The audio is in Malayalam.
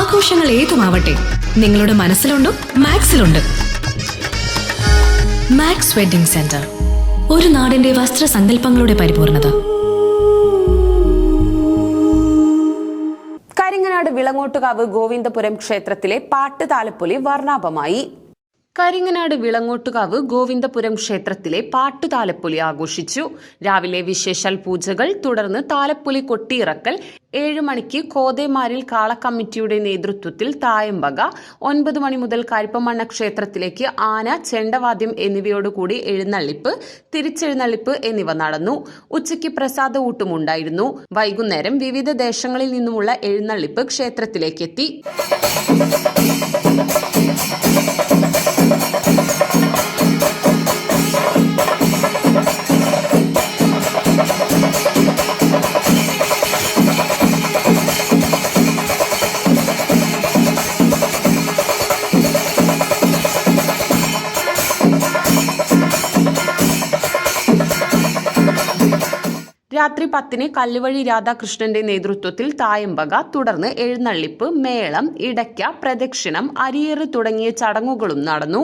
ആഘോഷങ്ങൾ ഏതുമാവട്ടെ നിങ്ങളുടെ മനസ്സിലുണ്ടോ മാക്സിലുണ്ട്. മാക്സ് വെഡിംഗ് സെന്റർ ഒരു നാടിന്റെ വസ്ത്രസങ്കല്പങ്ങളുടെ പരിപൂർണത. കരിങ്ങനാട് വിളങ്ങോട്ടുകാവ് ഗോവിന്ദപുരം ക്ഷേത്രത്തിലെ പാട്ട് താലപ്പൊലി വർണാഭമായി. കരിങ്ങനാട് വിളങ്ങോട്ടുകാവ് ഗോവിന്ദപുരം ക്ഷേത്രത്തിലെ പാട്ട് താലപ്പൊലി ആഘോഷിച്ചു. രാവിലെ വിശേഷാൽ പൂജകൾ തുടർന്ന് താലപ്പൊലി കൊട്ടിയിറക്കൽ ഏഴു മണിക്ക് കോതേമാരിൽ കാളക്കമ്മിറ്റിയുടെ നേതൃത്വത്തിൽ തായമ്പക ഒൻപത് മണി മുതൽ കരിപ്പമണ്ണ ക്ഷേത്രത്തിലേക്ക് ആന ചെണ്ടവാദ്യം എന്നിവയോടുകൂടി എഴുന്നള്ളിപ്പ് തിരിച്ചെഴുന്നള്ളിപ്പ് എന്നിവ നടന്നു. ഉച്ചയ്ക്ക് പ്രസാദ ഊട്ടുമുണ്ടായിരുന്നു വൈകുന്നേരം വിവിധ ദേശങ്ങളിൽ നിന്നുമുള്ള എഴുന്നള്ളിപ്പ് ക്ഷേത്രത്തിലേക്കെത്തി. രാത്രി പത്തിന് കല്ലുവഴി രാധാകൃഷ്ണന്റെ നേതൃത്വത്തിൽ തായമ്പക തുടർന്ന് എഴുന്നള്ളിപ്പ് മേളം ഇടയ്ക്ക പ്രദക്ഷിണം അരിയേറ് തുടങ്ങിയ ചടങ്ങുകളും നടന്നു.